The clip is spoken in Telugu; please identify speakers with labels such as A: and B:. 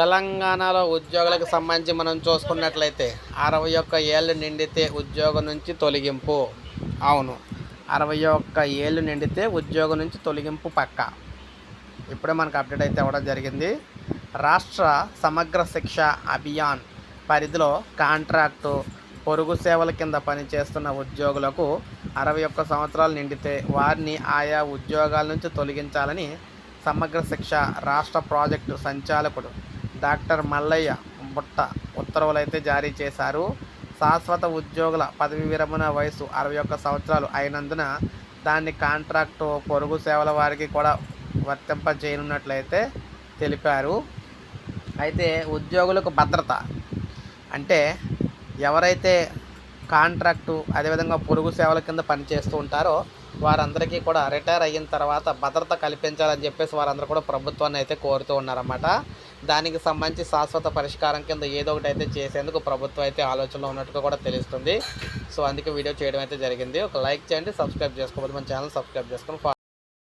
A: తెలంగాణలో ఉద్యోగులకు సంబంధించి మనం చూసుకున్నట్లయితే అరవై ఒక్క ఏళ్ళు నిండితే ఉద్యోగం నుంచి తొలగింపు. అవును. అరవై ఒక్క ఏళ్ళు నిండితే ఉద్యోగం నుంచి తొలగింపు పక్క. ఇప్పుడే మనకు అప్డేట్ అయితే అవ్వడం జరిగింది. రాష్ట్ర సమగ్ర శిక్ష అభియాన్ పరిధిలో కాంట్రాక్టు పొరుగు సేవల కింద పనిచేస్తున్న ఉద్యోగులకు అరవై ఒక్క సంవత్సరాలు నిండితే వారిని ఆయా ఉద్యోగాల నుంచి తొలగించాలని సమగ్ర శిక్ష రాష్ట్ర ప్రాజెక్టు సంచాలకుడు డాక్టర్ మల్లయ్య బుట్ట ఉత్తర్వులైతే జారీ చేశారు. శాశ్వత ఉద్యోగుల పదవి విరమణ వయసు అరవై ఒక్క సంవత్సరాలు అయినందున దాన్ని కాంట్రాక్టు పొరుగు సేవల వారికి కూడా వర్తింపజేయనున్నట్లయితే తెలిపారు. అయితే ఉద్యోగులకు భద్రత అంటే ఎవరైతే కాంట్రాక్టు అదేవిధంగా పొరుగు సేవల కింద పనిచేస్తూ ఉంటారో వారందరికీ కూడా రిటైర్ అయిన తర్వాత భద్రత కల్పించాలని చెప్పేసి వారందరూ కూడా ప్రభుత్వాన్ని అయితే కోరుతూ ఉన్నారన్నమాట. దానికి సంబంధించి శాశ్వత పరిష్కారం కింద ఏదో ఒకటి అయితే చేసేందుకు ప్రభుత్వం అయితే ఆలోచనలో ఉన్నట్టుగా కూడా తెలుస్తుంది. సో అందుకే వీడియో చేయడం అయితే జరిగింది. ఒక లైక్ చేయండి సబ్స్క్రైబ్ చేసుకోకపోతే మన ఛానల్ సబ్స్క్రైబ్ చేసుకొని